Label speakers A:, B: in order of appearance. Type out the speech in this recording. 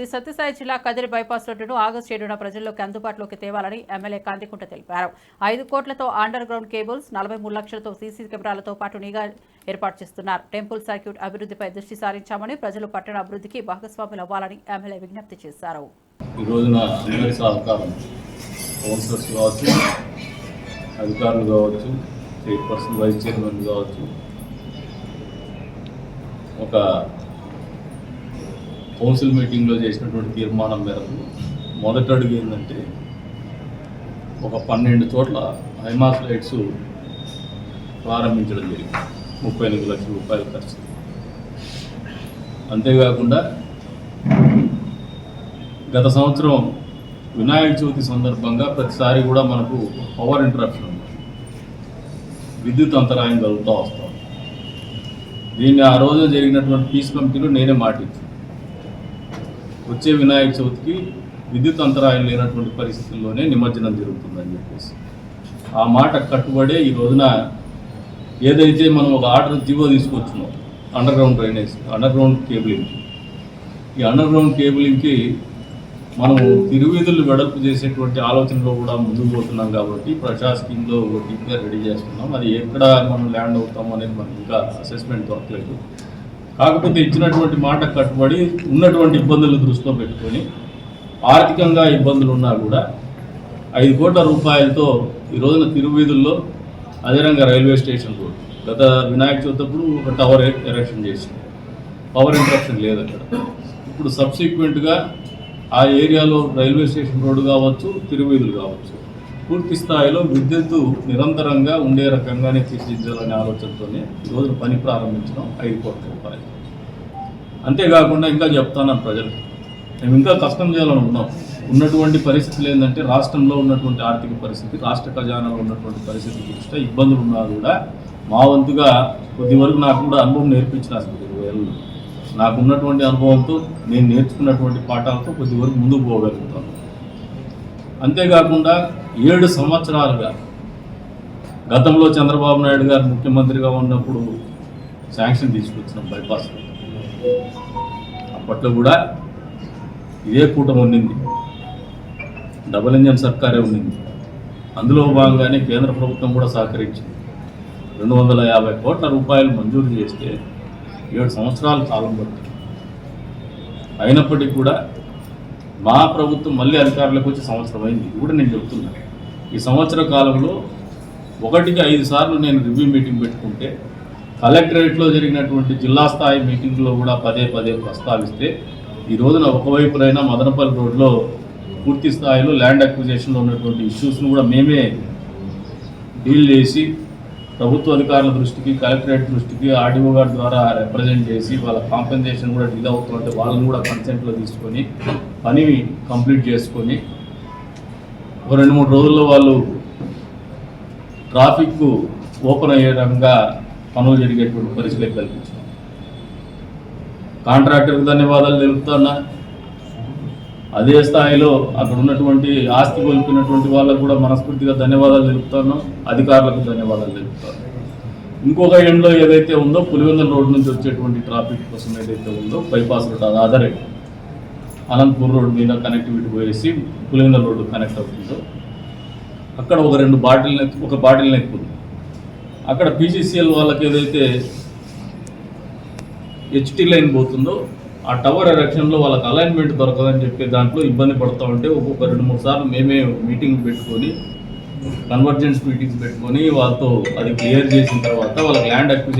A: శ్రీ సత్యసాయి జిల్లా కదిరి బైపాస్ రోడ్డును ఆగస్టు ఏడున ప్రజల్లోకి అందుబాటులోకి తేవాలని ఎమ్మెల్యే కాంతికుంట తెలిపారు. ఐదు కోట్లతో అండర్ గ్రౌండ్ కేబుల్స్ నలభై మూడు లక్షలతో సీసీ కెమెరాలతో పాటు నిఘా ఏర్పాటు చేస్తున్నారు. టెంపుల్ సర్క్యూట్ అభివృద్ధిపై దృష్టి సారించామని ప్రజలు పట్టణ అభివృద్ధికి భాగస్వాములు అవ్వాలని ఎమ్మెల్యే విజ్ఞప్తి చేశారు.
B: ఈ రోజున అధికారులు కావచ్చు చైర్పర్సన్ వైస్ చైర్మన్ కావచ్చు ఒక కౌన్సిల్ మీటింగ్లో చేసినటువంటి తీర్మానం మేరకు మొదటి అడుగు ఏంటంటే ఒక పన్నెండు చోట్ల హైమాస్ లైట్స్ ప్రారంభించడం జరిగింది. ముప్పై ఎనిమిది లక్షల రూపాయల ఖర్చు. అంతేకాకుండా గత సంవత్సరం వినాయక చవితి సందర్భంగా ప్రతిసారి కూడా మనకు పవర్ ఇంటరప్షన్ ఉంది. విద్యుత్ అంతరాయం కలుగుతూ వస్తాం దీన్ని ఆ రోజు జరిగినటువంటి పీస్ కమిటీలో నేనే మాటించాను వచ్చే వినాయక చవితికి విద్యుత్ అంతరాయం లేనటువంటి పరిస్థితుల్లోనే నిమజ్జనం జరుగుతుందని చెప్పేసి. ఆ మాట కట్టుబడే ఈ రోజున ఏదైతే మనం ఒక ఆర్డర్ జీవో తీసుకొచ్చినాం underground drainage underground cabling ఈ అండర్ గ్రౌండ్ కేబులింగ్కి మనము తిరువీధులు వెడల్పు చేసేటువంటి ఆలోచనలో కూడా ముందుకు పోతున్నాం కాబట్టి ప్రజా స్కీమ్లో డీప్గా రెడీ చేస్తున్నాం. అది ఎక్కడ మనం ల్యాండ్ అవుతాం అనేది మనకి ఇంకా అసెస్మెంట్ దొరకలేదు. కాకపోతే ఇచ్చినటువంటి మాట కట్టుబడి ఉన్నటువంటి ఇబ్బందులు దృష్టిలో పెట్టుకొని ఆర్థికంగా ఇబ్బందులు ఉన్నా కూడా ఐదు కోట్ల రూపాయలతో ఈ రోజున తిరువీధుల్లో అదేవిధంగా రైల్వే స్టేషన్ రోడ్ గత వినాయక చవితి అప్పుడు ఒక టవర్ ఎరక్షన్ చేసింది. పవర్ ఇంటరప్షన్ లేదు అక్కడ. ఇప్పుడు సబ్సిక్వెంట్గా ఆ ఏరియాలో రైల్వే స్టేషన్ రోడ్డు కావచ్చు తిరువీధులు కావచ్చు. పూర్తి స్థాయిలో విద్యుత్తు నిరంతరంగా ఉండే రకంగానే తీర్చిదిద్దాలనే ఆలోచనతోనే ఈరోజు పని ప్రారంభించడం ఐదు కోట్ల రూపాయలు అంతేకాకుండా ఇంకా చెప్తాను ప్రజలకు. మేము ఇంకా కష్టం చేయాలని ఉన్నాం. ఉన్నటువంటి పరిస్థితులు ఏంటంటే రాష్ట్రంలో ఉన్నటువంటి ఆర్థిక పరిస్థితి రాష్ట్ర ఖజానాలో ఉన్నటువంటి పరిస్థితి దృష్ట్యా ఇబ్బందులు ఉన్నా కూడా మా వంతుగా కొద్ది వరకు నాకు కూడా అనుభవం నేర్పించిన అసలు ఇరవై ఏళ్ళు. నాకు ఉన్నటువంటి అనుభవంతో నేను నేర్చుకున్నటువంటి పాఠాలతో కొద్ది వరకు ముందుకు పోగలుగుతాను. అంతేకాకుండా ఏడు సంవత్సరాలుగా గతంలో చంద్రబాబు నాయుడు గారు ముఖ్యమంత్రిగా ఉన్నప్పుడు శాంక్షన్ తీసుకొచ్చిన బైపాస్ అప్పట్లో కూడా ఇదే కూటమి ఉండింది డబుల్ ఇంజన్ సర్కారే ఉండింది అందులో భాగంగానే కేంద్ర ప్రభుత్వం కూడా సహకరించింది. రెండు వందల యాభై కోట్ల రూపాయలు మంజూరు చేస్తే ఏడు సంవత్సరాల కాలం పడుతుంది. అయినప్పటికీ కూడా మా ప్రభుత్వం మళ్ళీ అధికారులకు వచ్చి సంవత్సరం అయింది. కూడా నేను చెప్తున్నా. ఈ సంవత్సర కాలంలో ఒకటికి ఐదు సార్లు నేను రివ్యూ మీటింగ్ పెట్టుకుంటే కలెక్టరేట్లో జరిగినటువంటి జిల్లా స్థాయి మీటింగ్లో కూడా పదే పదే ప్రస్తావిస్తే ఈ రోజున ఒకవైపునైనా మదనపల్లి రోడ్లో పూర్తి స్థాయిలో ల్యాండ్ అక్విజేషన్లో ఉన్నటువంటి ఇష్యూస్ను కూడా మేమే డీల్ చేసి ప్రభుత్వ అధికారుల దృష్టికి కలెక్టరేట్ దృష్టికి ఆర్డీఓ గారి ద్వారా రిప్రజెంట్ చేసి వాళ్ళ కాంపెన్సేషన్ కూడా డిలే అవుతుంటే వాళ్ళని కూడా కన్సెంట్లో తీసుకొని పని కంప్లీట్ చేసుకొని ఒక రెండు మూడు రోజుల్లో వాళ్ళు ట్రాఫిక్ ఓపెన్ అయ్యే రకంగా పనులు జరిగేటువంటి పరిస్థితులు కల్పించాం కాంట్రాక్టర్కి ధన్యవాదాలు తెలుపుతున్నా. అదే స్థాయిలో అక్కడ ఉన్నటువంటి ఆస్తి కోల్పోయినటువంటి వాళ్ళకు కూడా మనస్ఫూర్తిగా ధన్యవాదాలు తెలుపుతాను. అధికారులకు ధన్యవాదాలు తెలుపుతాను. ఇంకొక ఎండ్లో ఏదైతే ఉందో పులివెందుల రోడ్ నుంచి వచ్చేటువంటి ట్రాఫిక్ కోసం ఏదైతే ఉందో బైపాస్ రోడ్ అది ఆధారే. అనంతపూర్ రోడ్ మీద కనెక్టివిటీ పోయేసి పులివెందుల రోడ్డు కనెక్ట్ అవుతుందో. అక్కడ ఒక రెండు బాటిల్ నెక్ ఒక బాటిల్ నెక్ ఉంది. అక్కడ పీసీసీఎల్ వాళ్ళకి ఏదైతే హెచ్టీ లైన్ పోతుందో ఆ టవర్ ఎరక్షన్లో వాళ్ళకి అలైన్మెంట్ దొరకదని చెప్పి దాంట్లో ఇబ్బంది పడుతూ ఉంటే ఒక్కొక్క రెండు మూడు సార్లు మేమే మీటింగ్ పెట్టుకొని కన్వర్జెన్స్ మీటింగ్స్ పెట్టుకొని వాళ్ళతో అది క్లియర్ చేసిన తర్వాత వాళ్ళకి ల్యాండ్ అక్విజేషన్